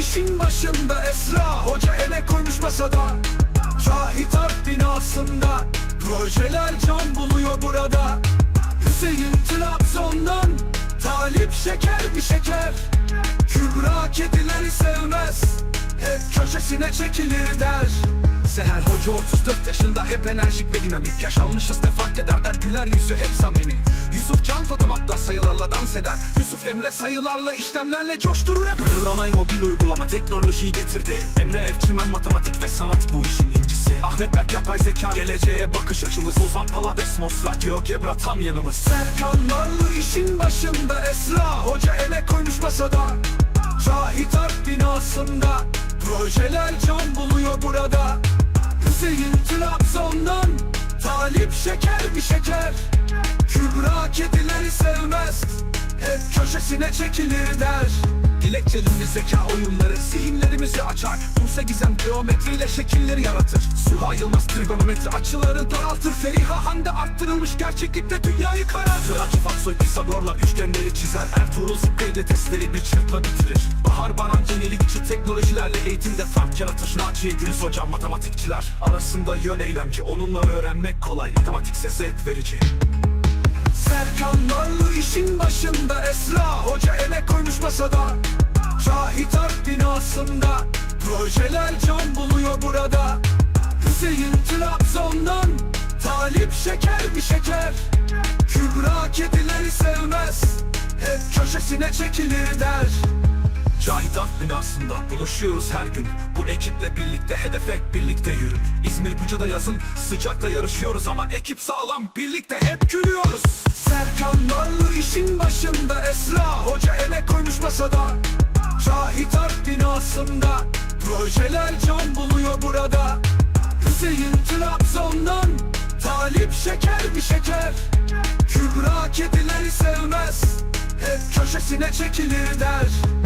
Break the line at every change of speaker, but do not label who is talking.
işin başında Esra Hoca ele koymuş masada. Cahit Harp binasında Projeler can buluyor burada. Hüseyin Trabzon'dan Talip şeker bir şeker. Kübra kedileri sevmez Hep köşesine çekilir der. Seher Hoca 34 yaşında hep enerjik ve dinamik. Yaş almışız ne fark eder der güler yüzü hep samimi Yusuf Can fotomakta sayılarla dans eder. Yusuf Emre sayılarla işlemlerle coşturur hep. Uygulamayı mobil uygulama teknolojiyi getirdi. Emre Evçimen matematik ve sanat bu işin incisi. Ahmet Berk yapay zeka geleceğe bakış açımız. Ozan Palades Mosfet GeoGebra tam yanımız. Serkan Narlı işin başında Esra Hoca ele koymuş masada. Cahit Harp binasında Projeler can buluyor burada. Hüseyin Trabzon'dan Talip şeker bir şeker Kübra kedileri sevmez. Hep köşesine çekilir der. Dilekçelerimiz zeka oyunları zihinlerimizi açar. Buse Gizem geometriyle şekilleri yaratır. Suha Yılmaz trigonometri açıları daraltır. Feriha Hande arttırılmış gerçeklikte dünyayı karartır. Akif Aksoy Pisagor'la üçgenleri çizer. Ertuğrul Zıkkı'yla testleri bir çırpla bitirir. Bahar Baran yenilikçi teknolojilerle eğitimde fark yaratır. Naciye Güliz hocam matematikçiler. Arasında yön eylemci onunla öğrenmek kolay. Matematikse zevk verici Serkan Narlı işin başında Esra Hoca ele koymuş masada. Cahit Harp binasında Projeler can buluyor burada. Hüseyin Trabzon'dan Talip şeker bir şeker. Kübra kedileri sevmez Hep köşesine çekilir der. Cahit Harp binasında buluşuyoruz her gün. Bu ekiple birlikte hedef hep birlikte yürü. İzmir Buca'da yazın sıcakta yarışıyoruz Ama ekip sağlam birlikte hep gülüyoruz Esra Hoca ele koymuş masada. Cahit Harp binasında Projeler can buluyor burada. Hüseyin Trabzon'dan Talip şeker bir şeker. Kübra kedileri sevmez Hep köşesine çekilir der